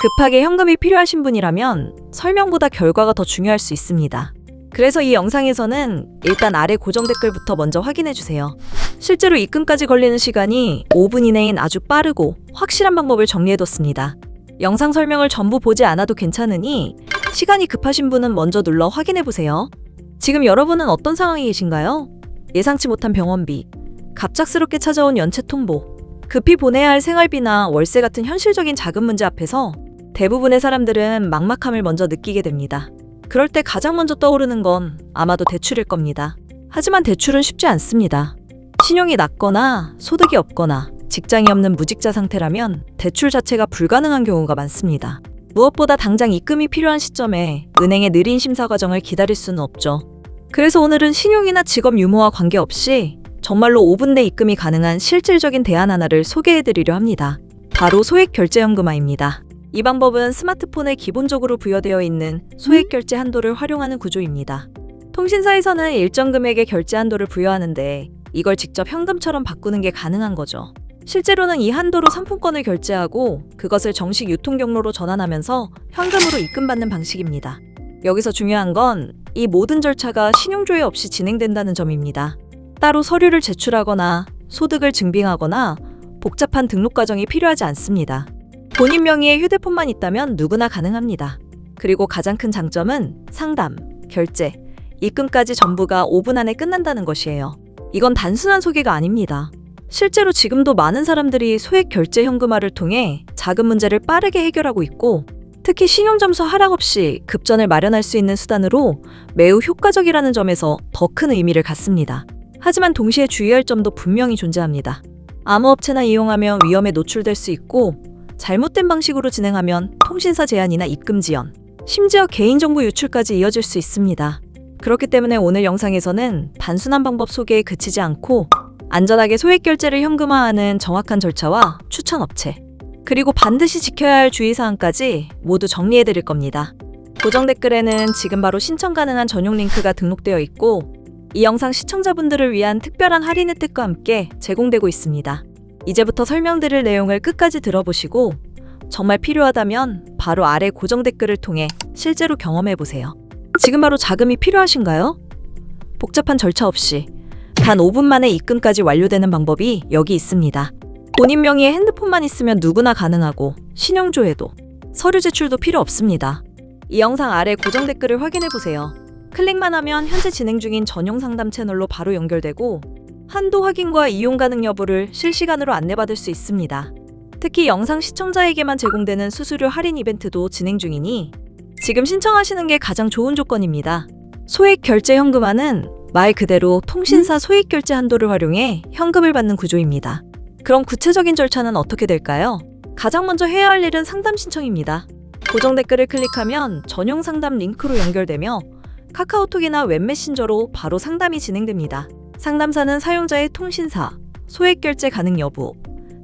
급하게 현금이 필요하신 분이라면 설명보다 결과가 더 중요할 수 있습니다. 그래서 이 영상에서는 일단 아래 고정 댓글부터 먼저 확인해 주세요. 실제로 입금까지 걸리는 시간이 5분 이내인 아주 빠르고 확실한 방법을 정리해뒀습니다. 영상 설명을 전부 보지 않아도 괜찮으니 시간이 급하신 분은 먼저 눌러 확인해 보세요. 지금 여러분은 어떤 상황이 계신가요? 예상치 못한 병원비, 갑작스럽게 찾아온 연체 통보, 급히 보내야 할 생활비나 월세 같은 현실적인 자금 문제 앞에서 대부분의 사람들은 막막함을 먼저 느끼게 됩니다. 그럴 때 가장 먼저 떠오르는 건 아마도 대출일 겁니다. 하지만 대출은 쉽지 않습니다. 신용이 낮거나 소득이 없거나 직장이 없는 무직자 상태라면 대출 자체가 불가능한 경우가 많습니다. 무엇보다 당장 입금이 필요한 시점에 은행의 느린 심사 과정을 기다릴 수는 없죠. 그래서 오늘은 신용이나 직업 유무와 관계없이 정말로 5분 내 입금이 가능한 실질적인 대안 하나를 소개해드리려 합니다. 바로 소액 결제연금화입니다. 이 방법은 스마트폰에 기본적으로 부여되어 있는 소액 결제 한도를 활용하는 구조입니다. 통신사에서는 일정 금액의 결제 한도를 부여하는데 이걸 직접 현금처럼 바꾸는 게 가능한 거죠. 실제로는 이 한도로 상품권을 결제하고 그것을 정식 유통 경로로 전환하면서 현금으로 입금받는 방식입니다. 여기서 중요한 건 이 모든 절차가 신용조회 없이 진행된다는 점입니다. 따로 서류를 제출하거나 소득을 증빙하거나 복잡한 등록 과정이 필요하지 않습니다. 본인 명의의 휴대폰만 있다면 누구나 가능합니다. 그리고 가장 큰 장점은 상담, 결제, 입금까지 전부가 5분 안에 끝난다는 것이에요. 이건 단순한 소개가 아닙니다. 실제로 지금도 많은 사람들이 소액 결제 현금화를 통해 자금 문제를 빠르게 해결하고 있고 특히 신용점수 하락 없이 급전을 마련할 수 있는 수단으로 매우 효과적이라는 점에서 더 큰 의미를 갖습니다. 하지만 동시에 주의할 점도 분명히 존재합니다. 아무 업체나 이용하면 위험에 노출될 수 있고 잘못된 방식으로 진행하면 통신사 제한이나 입금 지연, 심지어 개인정보 유출까지 이어질 수 있습니다. 그렇기 때문에 오늘 영상에서는 단순한 방법 소개에 그치지 않고 안전하게 소액 결제를 현금화하는 정확한 절차와 추천 업체, 그리고 반드시 지켜야 할 주의사항까지 모두 정리해 드릴 겁니다. 고정 댓글에는 지금 바로 신청 가능한 전용 링크가 등록되어 있고 이 영상 시청자분들을 위한 특별한 할인 혜택과 함께 제공되고 있습니다. 이제부터 설명드릴 내용을 끝까지 들어보시고 정말 필요하다면 바로 아래 고정 댓글을 통해 실제로 경험해 보세요. 지금 바로 자금이 필요하신가요? 복잡한 절차 없이 단 5분 만에 입금까지 완료되는 방법이 여기 있습니다. 본인 명의의 핸드폰만 있으면 누구나 가능하고 신용조회도 서류 제출도 필요 없습니다. 이 영상 아래 고정 댓글을 확인해 보세요. 클릭만 하면 현재 진행 중인 전용 상담 채널로 바로 연결되고 한도 확인과 이용 가능 여부를 실시간으로 안내받을 수 있습니다. 특히 영상 시청자에게만 제공되는 수수료 할인 이벤트도 진행 중이니 지금 신청하시는 게 가장 좋은 조건입니다. 소액 결제 현금화는 말 그대로 통신사 소액 결제 한도를 활용해 현금을 받는 구조입니다. 그럼 구체적인 절차는 어떻게 될까요? 가장 먼저 해야 할 일은 상담 신청입니다. 고정 댓글을 클릭하면 전용 상담 링크로 연결되며 카카오톡이나 웹 메신저로 바로 상담이 진행됩니다. 상담사는 사용자의 통신사, 소액 결제 가능 여부,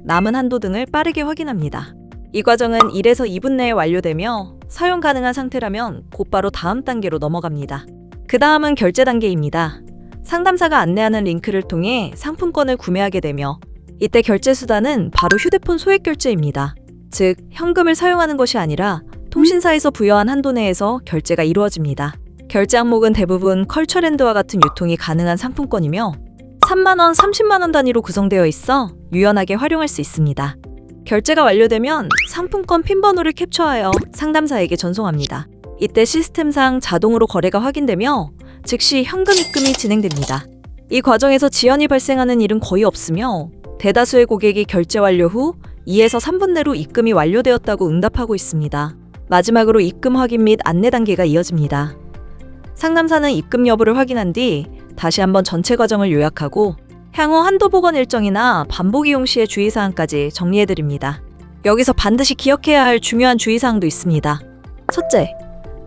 남은 한도 등을 빠르게 확인합니다. 이 과정은 1에서 2분 내에 완료되며 사용 가능한 상태라면 곧바로 다음 단계로 넘어갑니다. 그 다음은 결제 단계입니다. 상담사가 안내하는 링크를 통해 상품권을 구매하게 되며 이때 결제 수단은 바로 휴대폰 소액 결제입니다. 즉, 현금을 사용하는 것이 아니라 통신사에서 부여한 한도 내에서 결제가 이루어집니다. 결제 항목은 대부분 컬처랜드와 같은 유통이 가능한 상품권이며 3만원, 30만원 단위로 구성되어 있어 유연하게 활용할 수 있습니다. 결제가 완료되면 상품권 핀 번호를 캡처하여 상담사에게 전송합니다. 이때 시스템상 자동으로 거래가 확인되며 즉시 현금 입금이 진행됩니다. 이 과정에서 지연이 발생하는 일은 거의 없으며 대다수의 고객이 결제 완료 후 2에서 3분 내로 입금이 완료되었다고 응답하고 있습니다. 마지막으로 입금 확인 및 안내 단계가 이어집니다. 상담사는 입금 여부를 확인한 뒤 다시 한번 전체 과정을 요약하고 향후 한도 복원 일정이나 반복 이용 시의 주의사항까지 정리해드립니다. 여기서 반드시 기억해야 할 중요한 주의사항도 있습니다. 첫째,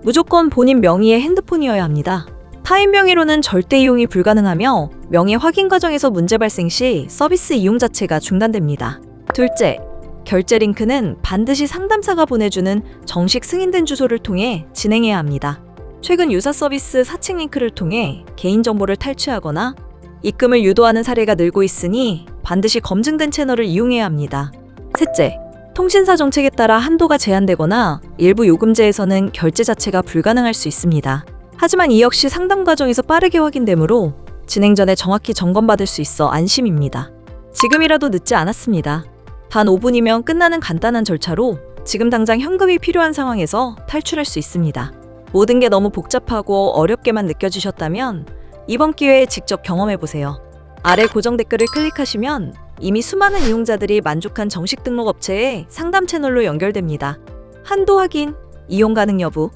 무조건 본인 명의의 핸드폰이어야 합니다. 타인 명의로는 절대 이용이 불가능하며 명의 확인 과정에서 문제 발생 시 서비스 이용 자체가 중단됩니다. 둘째, 결제 링크는 반드시 상담사가 보내주는 정식 승인된 주소를 통해 진행해야 합니다. 최근 유사 서비스 사칭 링크를 통해 개인정보를 탈취하거나 입금을 유도하는 사례가 늘고 있으니 반드시 검증된 채널을 이용해야 합니다. 셋째, 통신사 정책에 따라 한도가 제한되거나 일부 요금제에서는 결제 자체가 불가능할 수 있습니다. 하지만 이 역시 상담 과정에서 빠르게 확인되므로 진행 전에 정확히 점검받을 수 있어 안심입니다. 지금이라도 늦지 않았습니다. 단 5분이면 끝나는 간단한 절차로 지금 당장 현금이 필요한 상황에서 탈출할 수 있습니다. 모든 게 너무 복잡하고 어렵게만 느껴지셨다면 이번 기회에 직접 경험해 보세요. 아래 고정 댓글을 클릭하시면 이미 수많은 이용자들이 만족한 정식 등록 업체의 상담 채널로 연결됩니다. 한도 확인, 이용 가능 여부,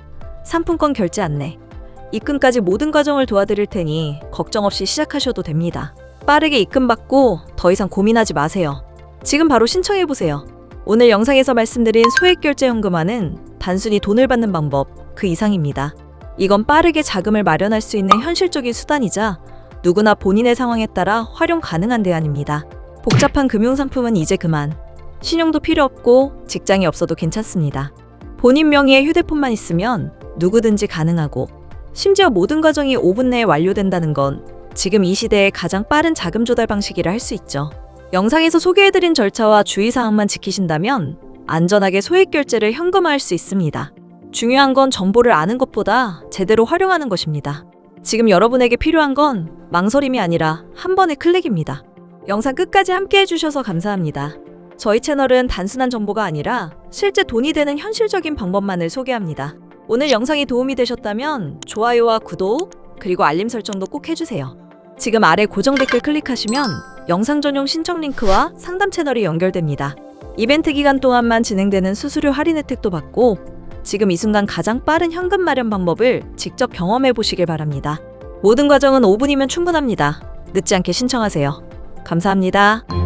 상품권 결제 안내, 입금까지 모든 과정을 도와드릴 테니 걱정 없이 시작하셔도 됩니다. 빠르게 입금받고 더 이상 고민하지 마세요. 지금 바로 신청해 보세요. 오늘 영상에서 말씀드린 소액 결제 현금화는 단순히 돈을 받는 방법 그 이상입니다. 이건 빠르게 자금을 마련할 수 있는 현실적인 수단이자 누구나 본인의 상황에 따라 활용 가능한 대안입니다. 복잡한 금융 상품은 이제 그만. 신용도 필요 없고 직장이 없어도 괜찮습니다. 본인 명의의 휴대폰만 있으면 누구든지 가능하고 심지어 모든 과정이 5분 내에 완료된다는 건 지금 이 시대의 가장 빠른 자금 조달 방식이라 할 수 있죠. 영상에서 소개해드린 절차와 주의사항만 지키신다면 안전하게 소액 결제를 현금화할 수 있습니다. 중요한 건 정보를 아는 것보다 제대로 활용하는 것입니다. 지금 여러분에게 필요한 건 망설임이 아니라 한 번의 클릭입니다. 영상 끝까지 함께 해주셔서 감사합니다. 저희 채널은 단순한 정보가 아니라 실제 돈이 되는 현실적인 방법만을 소개합니다. 오늘 영상이 도움이 되셨다면 좋아요와 구독, 그리고 알림 설정도 꼭 해주세요. 지금 아래 고정 댓글 클릭하시면 영상 전용 신청 링크와 상담 채널이 연결됩니다. 이벤트 기간 동안만 진행되는 수수료 할인 혜택도 받고 지금 이 순간 가장 빠른 현금 마련 방법을 직접 경험해 보시길 바랍니다. 모든 과정은 5분이면 충분합니다. 늦지 않게 신청하세요. 감사합니다.